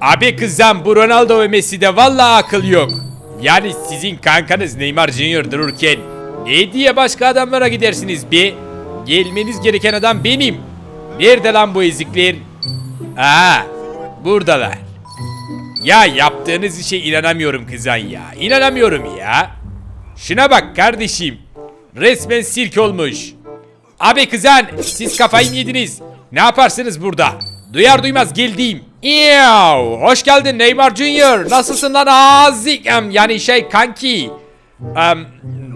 Abi kızım bu Ronaldo ve Messi'de vallahi akıl yok. Yani sizin kankanız Neymar Junior dururken ne diye başka adamlara gidersiniz be? Gelmeniz gereken adam benim. Nerede lan bu ezikler? Aa, buradalar. Ya yaptığınız işe inanamıyorum kızan ya. İnanamıyorum ya. Şuna bak kardeşim. Resmen sirk olmuş. Abi kızan siz kafayı mı yediniz? Ne yaparsınız burada? Duyar duymaz geldim. Ew, hoş geldin Neymar Junior. Nasılsın lan azik? Yani şey kanki. Em,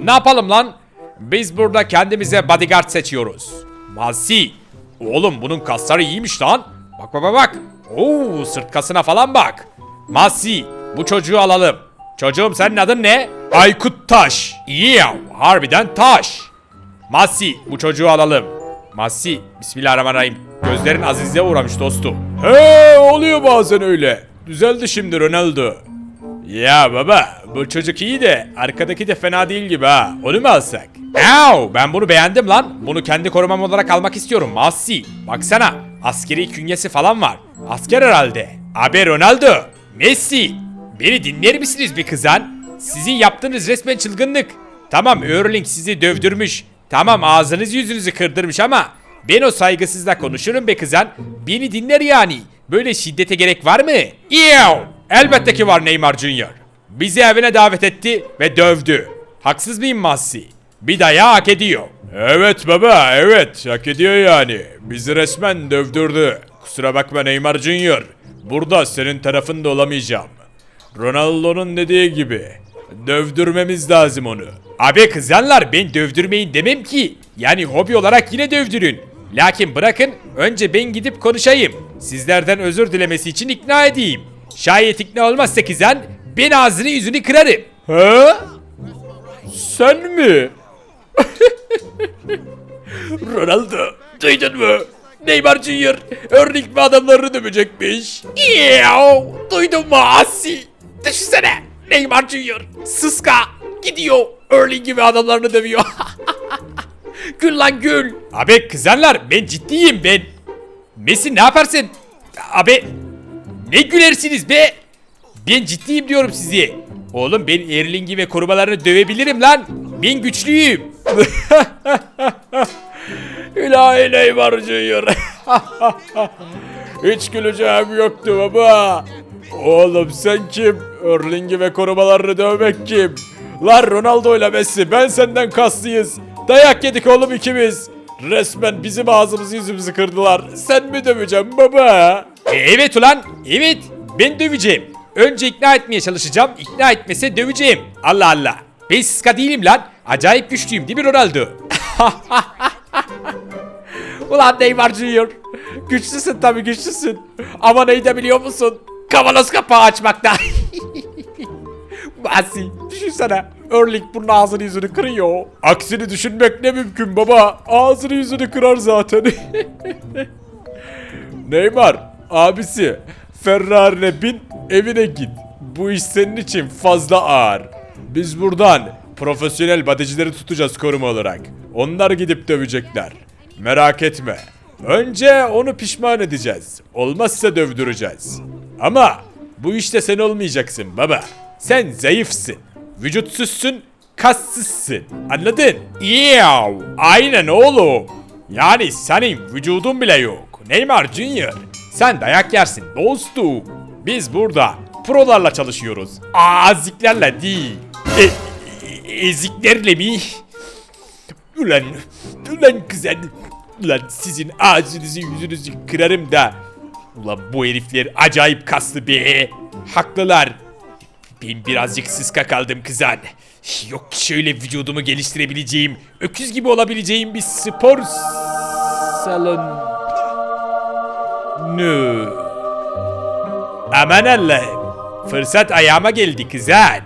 ne yapalım lan? Biz burada kendimize bodyguard seçiyoruz. Masi. Oğlum bunun kasları iyiymiş lan. Bak bak bak. Oo sırt kasına falan bak. Masi bu çocuğu alalım. Çocuğum senin adın ne? Aykut Taş. Yeah, harbiden taş. Masi bu çocuğu alalım. Masi bismillahirrahmanirrahim. Gözlerin azize uğramış dostum. He oluyor bazen öyle. Düzeldi şimdi Ronaldo. Ya baba bu çocuk iyi de arkadaki de fena değil gibi ha. Onu mu alsak? Au ben bunu beğendim lan. Bunu kendi korumam olarak almak istiyorum Masi. Baksana askeri künyesi falan var. Asker herhalde. Abi Ronaldo, Messi. Beni dinler misiniz bir kızan? Sizin yaptığınız resmen çılgınlık. Tamam Erling sizi dövdürmüş. Tamam ağzınız yüzünüzü kırdırmış ama ben o saygısızla konuşurum be kızan. Beni dinler yani. Böyle şiddete gerek var mı? Ew! Elbette ki var Neymar Junior. Bizi evine davet etti ve dövdü. Haksız mıyım Massi? Bir dayağı hak ediyor. Evet baba evet hak ediyor yani. Bizi resmen dövdürdü. Kusura bakma Neymar Junior. Burada senin tarafında olamayacağım. Ronaldo'nun dediği gibi. Dövdürmemiz lazım onu. Abi kızanlar ben dövdürmeyin demem ki. Yani hobi olarak yine dövdürün. Lakin bırakın önce ben gidip konuşayım. Sizlerden özür dilemesi için ikna edeyim. Şayet ikna olmazsa kızan ben ağzını yüzünü kırarım. Ha? Sen mi? Ronaldo duydun mu? Neymar Junior örnek mi adamlarını dövecekmiş? Yav, duydun mu Asi? Düşünsene Neymar Junior sıska gidiyor Erling gibi adamlarını dövüyor. gül lan gül. Abi kızanlar ben ciddiyim ben. Messi ne yaparsın? Abi ne gülersiniz be? Ben ciddiyim diyorum size. Oğlum ben Erling'i ve korumalarını dövebilirim lan. Ben güçlüyüm. İlahi Neymar Junior. Hiç güleceğim yoktu baba. Oğlum sen kim? Erling'i ve korumalarını dövmek kim? Lan Ronaldo ile Messi ben senden kaslıyız. Dayak yedik oğlum ikimiz. Resmen bizim ağzımızı yüzümüzü kırdılar. Sen mi döveceğim baba? E, evet ulan evet ben döveceğim. Önce ikna etmeye çalışacağım. İkna etmese döveceğim. Allah Allah. Ben sıska değilim lan. Acayip güçlüyüm değil mi Ronaldo? Ulan Neymar Junior. Güçlüsün tabii güçlüsün. Ama neyi de biliyor musun? Kavanoz kapağı açmakta. Basi düşünsene. Erling bunun ağzını yüzünü kırıyor. Aksini düşünmek ne mümkün baba. Ağzını yüzünü kırar zaten. Neymar abisi Ferrari'ne bin evine git. Bu iş senin için fazla ağır. Biz buradan profesyonel badecileri tutacağız koruma olarak. Onlar gidip dövecekler. Merak etme. Önce onu pişman edeceğiz. Olmazsa dövdüreceğiz. Ama bu işte sen olmayacaksın baba. Sen zayıfsın. Vücutsuzsun, kassızsın. Anladın? Yav. Aynen oğlum. Yani senin vücudun bile yok. Neymar Junior. Sen dayak yersin dostum. Biz burada prolarla çalışıyoruz. Aziklerle değil. E, e- eziklerle mi? Ulan, ulan kızan. Ulan sizin ağzınızı yüzünüzü kırarım da. Ulan bu herifler acayip kaslı be. Haklılar. Ben birazcık sıska kaldım kızan. Yok şöyle vücudumu geliştirebileceğim, öküz gibi olabileceğim bir spor salon. No. Aman Allah'ım. Fırsat ayağıma geldi kızan.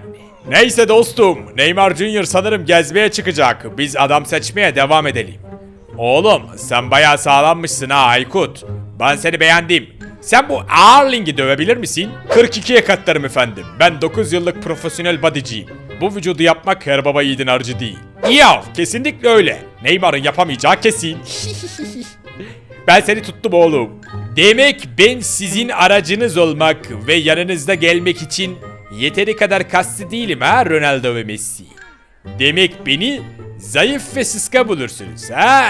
Neyse dostum, Neymar Junior sanırım gezmeye çıkacak. Biz adam seçmeye devam edelim. Oğlum, sen bayağı sağlammışsın ha Aykut. Ben seni beğendim. Sen bu Arling'i dövebilir misin? 42'ye katlarım efendim. Ben 9 yıllık profesyonel bodyciyim. Bu vücudu yapmak her baba yiğidin harcı değil. Yav, kesinlikle öyle. Neymar'ın yapamayacağı kesin. ben seni tuttum oğlum. Demek ben sizin aracınız olmak ve yanınızda gelmek için yeteri kadar kaslı değilim ha Ronaldo ve Messi. Demek beni zayıf ve sıska bulursunuz ha?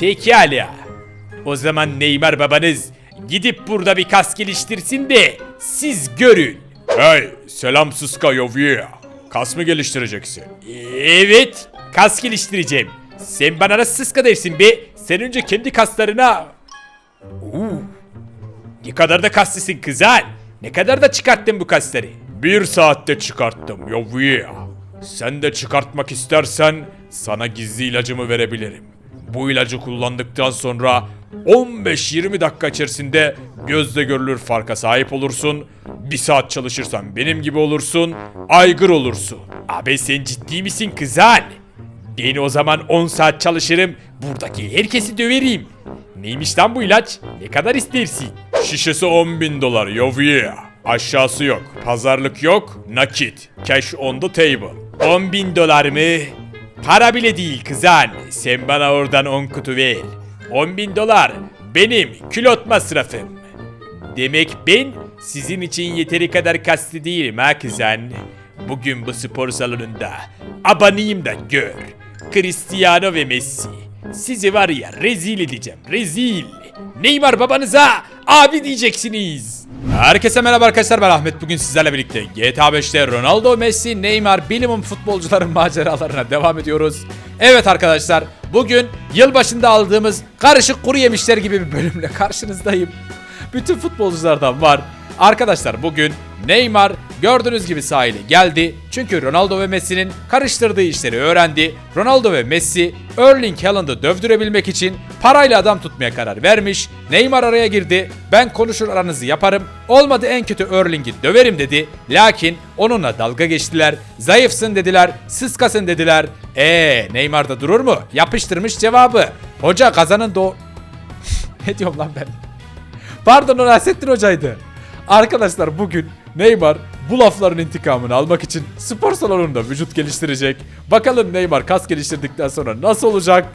Pekala. O zaman Neymar babanız gidip burada bir kas geliştirsin de siz görün. Hey selam sıska Yovya. Kas mı geliştireceksin? Evet kas geliştireceğim. Sen bana nasıl sıska dersin be? Sen önce kendi kaslarına... Uuu. Ne kadar da kaslısın kızan. Ne kadar da çıkarttın bu kasları? Bir saatte çıkarttım Yovya. Sen de çıkartmak istersen sana gizli ilacımı verebilirim. Bu ilacı kullandıktan sonra 15-20 dakika içerisinde gözle görülür farka sahip olursun. Bir saat çalışırsan benim gibi olursun. Aygır olursun. Abi sen ciddi misin kızan? Ben o zaman 10 saat çalışırım. Buradaki herkesi döverim. Neymiş lan bu ilaç? Ne kadar istersin? Şişesi 10 bin dolar Yovya. Aşağısı yok. Pazarlık yok. Nakit. Cash on the table. 10 bin dolar mı? Para bile değil kızan. Sen bana oradan 10 kutu ver. 10 bin dolar benim külot masrafım. Demek ben sizin için yeteri kadar kaslı değilim ha kızan. Bugün bu spor salonunda abanayım da gör. Cristiano ve Messi. Sizi var ya rezil edeceğim rezil. Neymar babanıza abi diyeceksiniz. Herkese merhaba arkadaşlar ben Ahmet bugün sizlerle birlikte GTA 5'te Ronaldo, Messi, Neymar, bilimum futbolcuların maceralarına devam ediyoruz. Evet arkadaşlar bugün yılbaşında aldığımız karışık kuru yemişler gibi bir bölümle karşınızdayım. Bütün futbolculardan var. Arkadaşlar bugün Neymar gördüğünüz gibi sahile geldi. Çünkü Ronaldo ve Messi'nin karıştırdığı işleri öğrendi. Ronaldo ve Messi Erling Haaland'ı dövdürebilmek için parayla adam tutmaya karar vermiş. Neymar araya girdi. Ben konuşur aranızı yaparım. Olmadı en kötü Erling'i döverim dedi. Lakin onunla dalga geçtiler. Zayıfsın dediler. Sıskasın dediler. Eee Neymar da durur mu? Yapıştırmış cevabı. Hoca kazanın do... ne diyorum lan ben? Pardon o Nasrettin Hoca'ydı. Arkadaşlar bugün Neymar bu lafların intikamını almak için spor salonunda vücut geliştirecek. Bakalım Neymar kas geliştirdikten sonra nasıl olacak?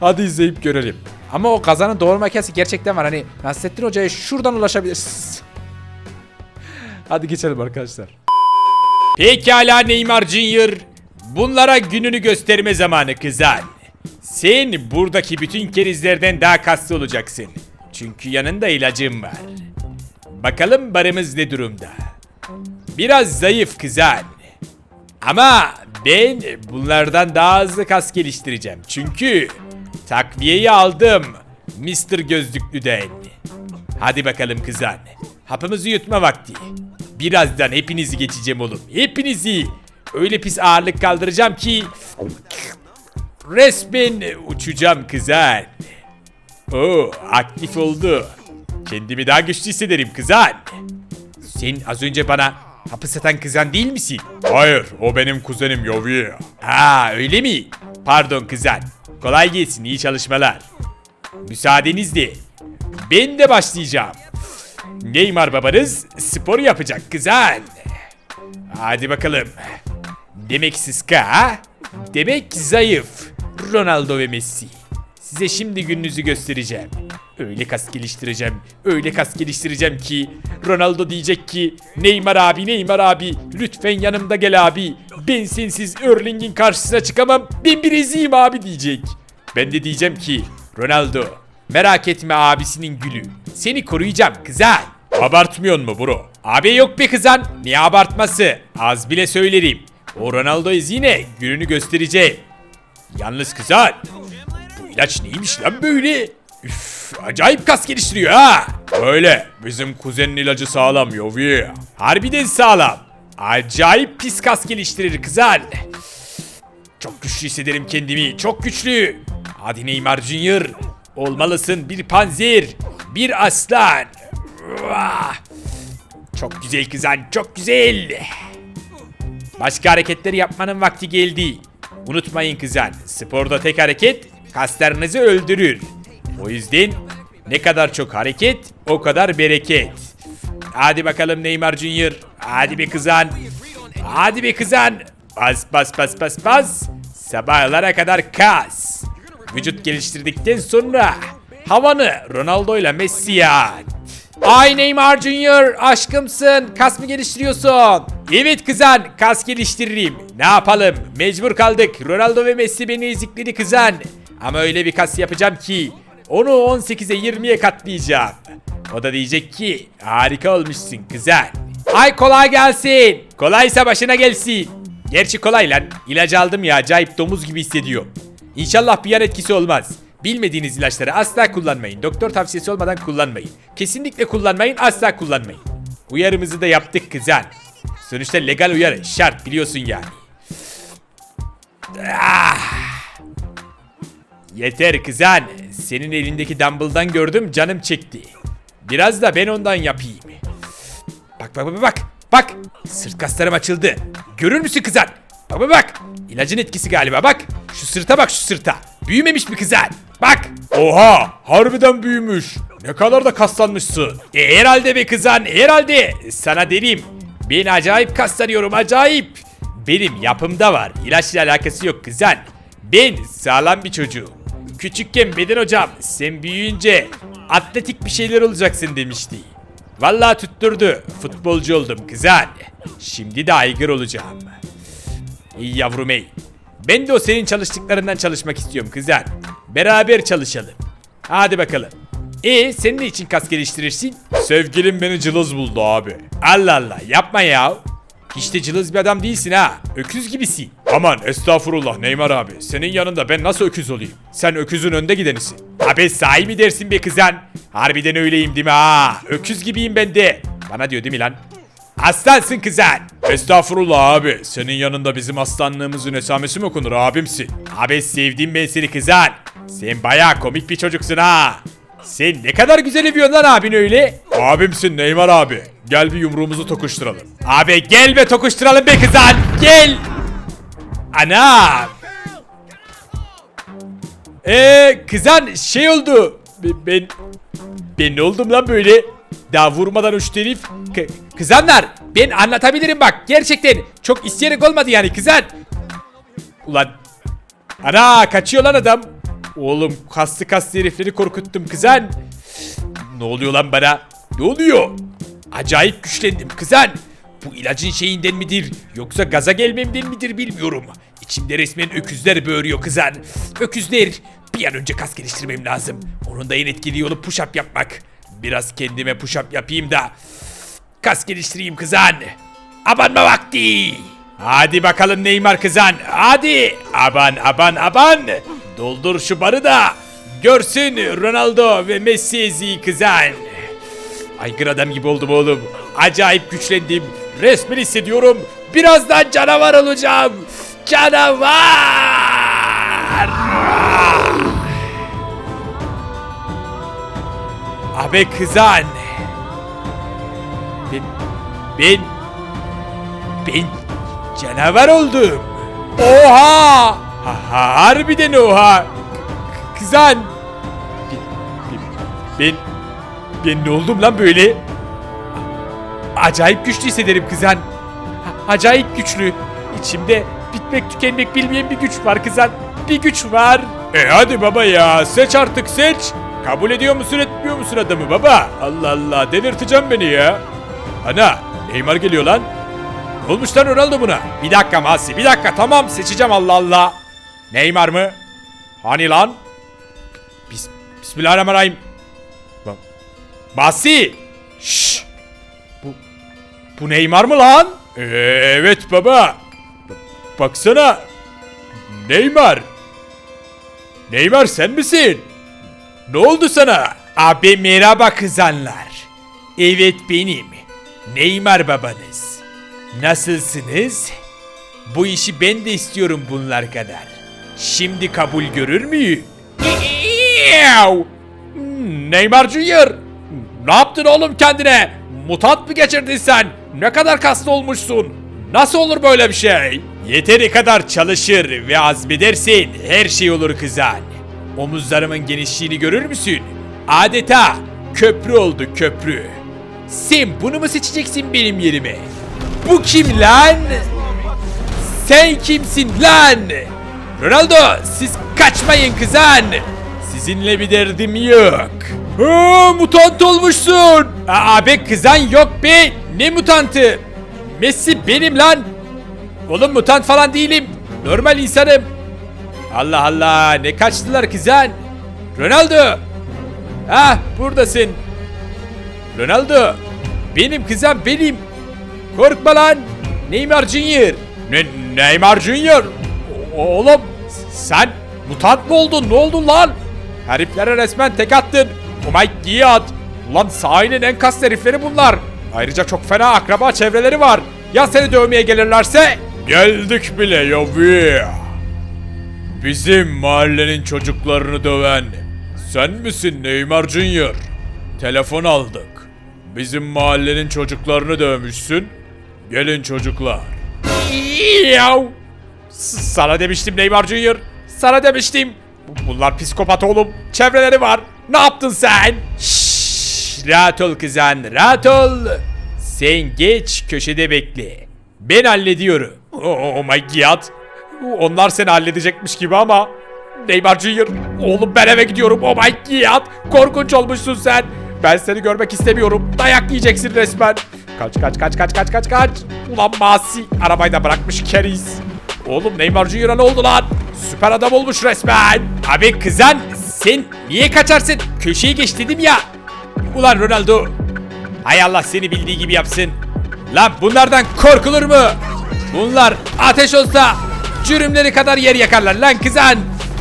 Hadi izleyip görelim. Ama o kazanın doğru makinesi gerçekten var. Hani Nasrettin Hoca'ya şuradan ulaşabilirsiniz. Hadi geçelim arkadaşlar. Pekala Neymar Junior. Bunlara gününü gösterme zamanı kızan. Sen buradaki bütün kerizlerden daha kaslı olacaksın. Çünkü yanında ilacım var. Bakalım barımız ne durumda? Biraz zayıf kızan. Ama ben bunlardan daha hızlı kas geliştireceğim. Çünkü takviyeyi aldım Mr. Gözlüklü'den. Hadi bakalım kızan. Hapımızı yutma vakti. Birazdan hepinizi geçeceğim oğlum. Hepinizi. Öyle pis ağırlık kaldıracağım ki resmen uçacağım kızan. Oo, aktif oldu. Kendimi daha güçlü hissederim kızan. Sen az önce bana hapı kızan değil misin? Hayır, o benim kuzenim Yovi. Ha, öyle mi? Pardon kızan. Kolay gelsin, iyi çalışmalar. Müsaadenizle. Ben de başlayacağım. Neymar babanız spor yapacak kızan. Hadi bakalım. Demek ha? Demek zayıf. Ronaldo ve Messi. Size şimdi gününüzü göstereceğim. Öyle kas geliştireceğim. Öyle kas geliştireceğim ki Ronaldo diyecek ki Neymar abi Neymar abi lütfen yanımda gel abi. Ben sensiz Erling'in karşısına çıkamam. Ben bir eziyim abi diyecek. Ben de diyeceğim ki Ronaldo merak etme abisinin gülü. Seni koruyacağım kızan. Abartmıyorsun mu bro? Abi yok be kızan. Niye abartması? Az bile söylerim. O Ronaldo yine gününü göstereceğim. Yalnız kızan ilaç neymiş lan böyle? Üf, acayip kas geliştiriyor ha. Öyle. Bizim kuzenin ilacı sağlam Yovi. Harbiden sağlam. Acayip pis kas geliştirir kızan. Çok güçlü hissederim kendimi. Çok güçlü. Hadi Neymar Junior. Olmalısın bir panzer. Bir aslan. Çok güzel kızan. Çok güzel. Başka hareketleri yapmanın vakti geldi. Unutmayın kızan, sporda tek hareket kaslarınızı öldürür. O yüzden ne kadar çok hareket, o kadar bereket. Hadi bakalım Neymar Junior. Hadi be kızan. Hadi be kızan. Bas bas bas bas bas. Sabahlara kadar kas. Vücut geliştirdikten sonra havanı Ronaldo ile Messi'ye at. Ay Neymar Junior aşkımsın kas mı geliştiriyorsun? Evet kızan kas geliştiririm. Ne yapalım mecbur kaldık. Ronaldo ve Messi beni ezikledi kızan. Ama öyle bir kas yapacağım ki onu 18'e 20'ye katlayacağım. O da diyecek ki harika olmuşsun kızan. Ay kolay gelsin. Kolaysa başına gelsin. Gerçi kolay lan. İlacı aldım ya acayip domuz gibi hissediyorum. İnşallah bir yan etkisi olmaz. Bilmediğiniz ilaçları asla kullanmayın. Doktor tavsiyesi olmadan kullanmayın. Kesinlikle kullanmayın, asla kullanmayın. Uyarımızı da yaptık kızan. Sonuçta legal uyarı şart biliyorsun yani. Ah! Yeter kızan. Senin elindeki dumbbell'dan gördüm canım çekti. Biraz da ben ondan yapayım. Bak bak bak bak. Bak. Sırt kaslarım açıldı. Görür müsün kızan? Bak bak bak. İlacın etkisi galiba bak. Şu sırta bak şu sırta. Büyümemiş mi kızan? Bak. Oha harbiden büyümüş. Ne kadar da kaslanmışsın. E, herhalde be kızan herhalde. Sana derim. Ben acayip kaslanıyorum acayip. Benim yapımda var. İlaçla alakası yok kızan. Ben sağlam bir çocuğum. Küçükken beden hocam sen büyüyünce atletik bir şeyler olacaksın demişti. Vallahi tutturdu. Futbolcu oldum kızan. Şimdi de aygır olacağım. İyi yavrum ey. Ben de o senin çalıştıklarından çalışmak istiyorum kızan. Beraber çalışalım. Hadi bakalım. E sen ne için kas geliştirirsin? Sevgilim beni cılız buldu abi. Allah Allah yapma ya. Hiç de cılız bir adam değilsin ha. Öküz gibisin. Aman estağfurullah Neymar abi. Senin yanında ben nasıl öküz olayım? Sen öküzün önde gidenisin. Abi sahi mi dersin be kızan? Harbiden öyleyim değil mi ha? Öküz gibiyim ben de. Bana diyor değil mi lan? Aslansın kızan. Estağfurullah abi. Senin yanında bizim aslanlığımızın esamesi mi okunur abimsin? Abi sevdim ben seni kızan. Sen baya komik bir çocuksun ha. Sen ne kadar güzel övüyorsun lan abin öyle. Abimsin Neymar abi. Gel bir yumruğumuzu tokuşturalım. Abi gel be tokuşturalım be kızan. Gel. Anam. Eee kızan şey oldu. Be- Ben ben ne oldum lan böyle? Daha vurmadan uçtu herif. K- kızanlar ben anlatabilirim bak. Gerçekten çok isteyerek olmadı yani kızan. Ulan. Ana kaçıyor lan adam. Oğlum kaslı kaslı herifleri korkuttum kızan. Ne oluyor lan bana? Ne oluyor? Acayip güçlendim kızan. Bu ilacın şeyinden midir yoksa gaza gelmemden midir bilmiyorum. İçimde resmen öküzler böğürüyor kızan. Öküzler. Bir an önce kas geliştirmem lazım. Onun da en etkili yolu push up yapmak. Biraz kendime push up yapayım da kas geliştireyim kızan. Abanma vakti. Hadi bakalım Neymar kızan. Hadi. Aban aban aban. Doldur şu barı da. Görsün Ronaldo ve Messi kızan. Aygır adam gibi oldum oğlum. Acayip güçlendim. Resmen hissediyorum. Birazdan canavar olacağım. Canavar. Abi kızan. Ben, ben, ben canavar oldum. Oha! Ha, harbiden oha. Kızan. Ben, ben, ben ne oldum lan böyle? Acayip güçlü hissederim kızan. Acayip güçlü. İçimde bitmek tükenmek bilmeyen bir güç var kızan. Bir güç var. E hadi baba ya seç artık seç. Kabul ediyor musun etmiyor musun adamı baba? Allah Allah delirteceğim beni ya. Ana Neymar geliyor lan. Ne olmuş lan Ronaldo buna? Bir dakika Masi bir dakika tamam seçeceğim Allah Allah. Neymar mı? Hani lan? Bis Bismillahirrahmanirrahim. Bak. Masi! Şşş! Bu, Neymar mı lan? Ee, evet baba. Baksana. Neymar. Neymar sen misin? Ne oldu sana? Abi merhaba kızanlar. Evet benim. Neymar babanız. Nasılsınız? Bu işi ben de istiyorum bunlar kadar. Şimdi kabul görür müyüm? Hmm, Neymar Junior. Ne yaptın oğlum kendine? Mutant mı geçirdin sen? Ne kadar kaslı olmuşsun? Nasıl olur böyle bir şey? Yeteri kadar çalışır ve azmedersen her şey olur kızan. Omuzlarımın genişliğini görür müsün? Adeta köprü oldu köprü. Sen bunu mu seçeceksin benim yerime? Bu kim lan? Sen kimsin lan? Ronaldo siz kaçmayın kızan. Siz Sizinle bir derdim yok. Ha, mutant olmuşsun. Aa be kızan yok be. Ne mutantı? Messi benim lan. Oğlum mutant falan değilim. Normal insanım. Allah Allah ne kaçtılar kızan. Ronaldo. Ah buradasın. Ronaldo. Benim kızım benim. Korkma lan. Neymar Junior. Ne, Neymar Junior. O- oğlum sen mutant mı oldun? Ne oldun lan? Heriflere resmen tek attın. My god. Ulan sahilin en kas herifleri bunlar. Ayrıca çok fena akraba çevreleri var. Ya seni dövmeye gelirlerse? Geldik bile yavi. Bizim mahallenin çocuklarını döven sen misin Neymar Junior? Telefon aldık. Bizim mahallenin çocuklarını dövmüşsün. Gelin çocuklar. Yav. Sana demiştim Neymar Junior. Sana demiştim. Bu- Bunlar psikopat oğlum. Çevreleri var. Ne yaptın sen? Şşş, rahat ol kızan. Rahat ol. Sen geç köşede bekle. Ben hallediyorum. Oh my god. Onlar seni halledecekmiş gibi ama. Neymar Junior. Oğlum ben eve gidiyorum. Oh my god. Korkunç olmuşsun sen. Ben seni görmek istemiyorum. Dayak yiyeceksin resmen. Kaç kaç kaç kaç kaç kaç kaç. Ulan Masi. Arabayı da bırakmış keriz. Oğlum Neymar Junior'a ne oldu lan? Süper adam olmuş resmen. Abi kızan sen niye kaçarsın? Köşeye geç dedim ya. Ulan Ronaldo. Hay Allah seni bildiği gibi yapsın. Lan bunlardan korkulur mu? Bunlar ateş olsa cürümleri kadar yer yakarlar lan kızan.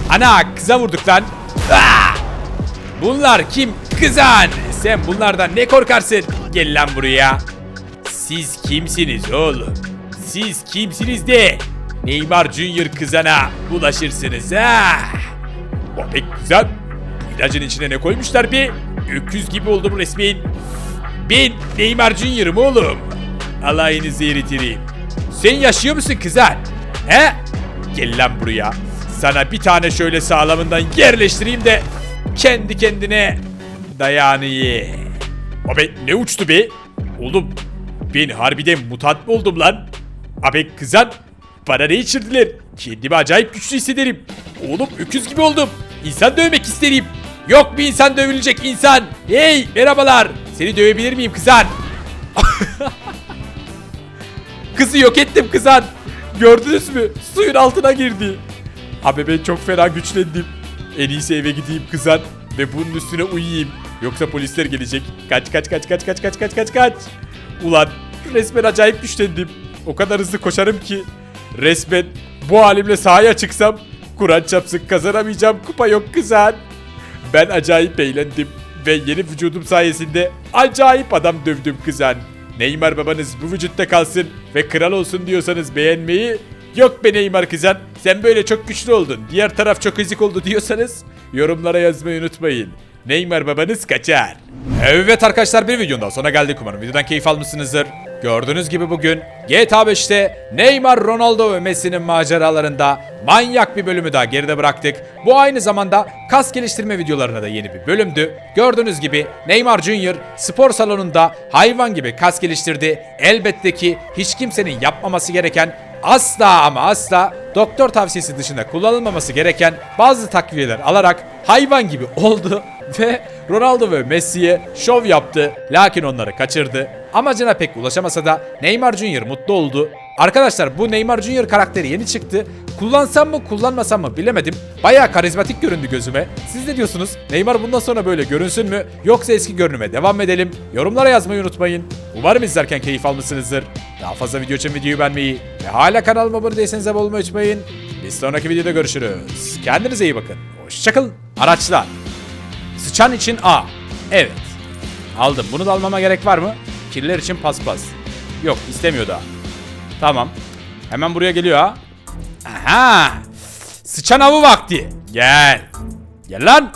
Ana kıza vurduk lan. Ah! Bunlar kim? Kızan. Sen bunlardan ne korkarsın? Gel lan buraya. Siz kimsiniz oğlum? Siz kimsiniz de Neymar Junior kızana bulaşırsınız ha? O pek güzel. İlacın içine ne koymuşlar bir? Öküz gibi oldum resmen. Ben Neymar Junior'ım oğlum. Alayınızı eritireyim. Sen yaşıyor musun kızan? He? Gel lan buraya. Sana bir tane şöyle sağlamından yerleştireyim de kendi kendine dayağını ye. Abi ne uçtu be? Oğlum ben harbiden mutant mı oldum lan? Abi kızan bana ne içirdiler? Kendimi acayip güçlü hissederim. Oğlum öküz gibi oldum. İnsan dövmek isterim. Yok bir insan dövülecek insan. Hey merhabalar. Seni dövebilir miyim kızan? Kızı yok ettim kızan. Gördünüz mü? Suyun altına girdi. Abi ben çok fena güçlendim. En iyisi eve gideyim kızan ve bunun üstüne uyuyayım. Yoksa polisler gelecek. Kaç kaç kaç kaç kaç kaç kaç kaç kaç. Ulan resmen acayip güçlendim. O kadar hızlı koşarım ki resmen bu halimle sahaya çıksam Kur'an çapsın kazanamayacağım kupa yok kızan. Ben acayip eğlendim ve yeni vücudum sayesinde acayip adam dövdüm kızan. Neymar babanız bu vücutta kalsın ve kral olsun diyorsanız beğenmeyi Yok be Neymar kızan sen böyle çok güçlü oldun diğer taraf çok ezik oldu diyorsanız yorumlara yazmayı unutmayın. Neymar babanız kaçar. Evet arkadaşlar bir videonun daha sonra geldik umarım videodan keyif almışsınızdır. Gördüğünüz gibi bugün GTA 5'te Neymar, Ronaldo ve Messi'nin maceralarında manyak bir bölümü daha geride bıraktık. Bu aynı zamanda kas geliştirme videolarına da yeni bir bölümdü. Gördüğünüz gibi Neymar Junior spor salonunda hayvan gibi kas geliştirdi. Elbette ki hiç kimsenin yapmaması gereken asla ama asla doktor tavsiyesi dışında kullanılmaması gereken bazı takviyeler alarak hayvan gibi oldu ve Ronaldo ve Messi'ye şov yaptı lakin onları kaçırdı. Amacına pek ulaşamasa da Neymar Junior mutlu oldu. Arkadaşlar bu Neymar Junior karakteri yeni çıktı. Kullansam mı kullanmasam mı bilemedim. Bayağı karizmatik göründü gözüme. Siz ne diyorsunuz? Neymar bundan sonra böyle görünsün mü? Yoksa eski görünüme devam edelim? Yorumlara yazmayı unutmayın. Umarım izlerken keyif almışsınızdır. Daha fazla video için videoyu beğenmeyi ve hala kanalıma abone değilseniz abone olmayı unutmayın. Bir sonraki videoda görüşürüz. Kendinize iyi bakın. Hoşçakalın. Araçlar. Sıçan için A. Evet. Aldım. Bunu da almama gerek var mı? Kirler için paspas. Yok istemiyor daha. Tamam. Hemen buraya geliyor ha. Aha. Sıçan avı vakti. Gel. Gel lan.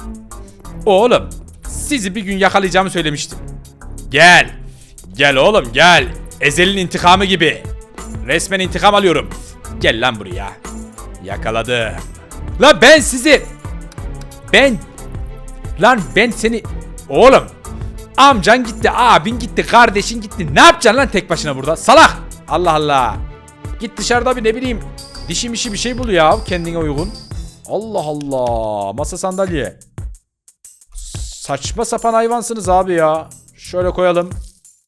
Oğlum. Sizi bir gün yakalayacağımı söylemiştim. Gel. Gel oğlum gel. Ezel'in intikamı gibi. Resmen intikam alıyorum. Gel lan buraya. Yakaladım. La ben sizi... Ben... Lan ben seni... Oğlum. Amcan gitti, abin gitti, kardeşin gitti. Ne yapacaksın lan tek başına burada? Salak. Allah Allah. Git dışarıda bir ne bileyim. Dişim işi bir şey bul ya kendine uygun. Allah Allah. Masa sandalye. Saçma sapan hayvansınız abi ya. Şöyle koyalım.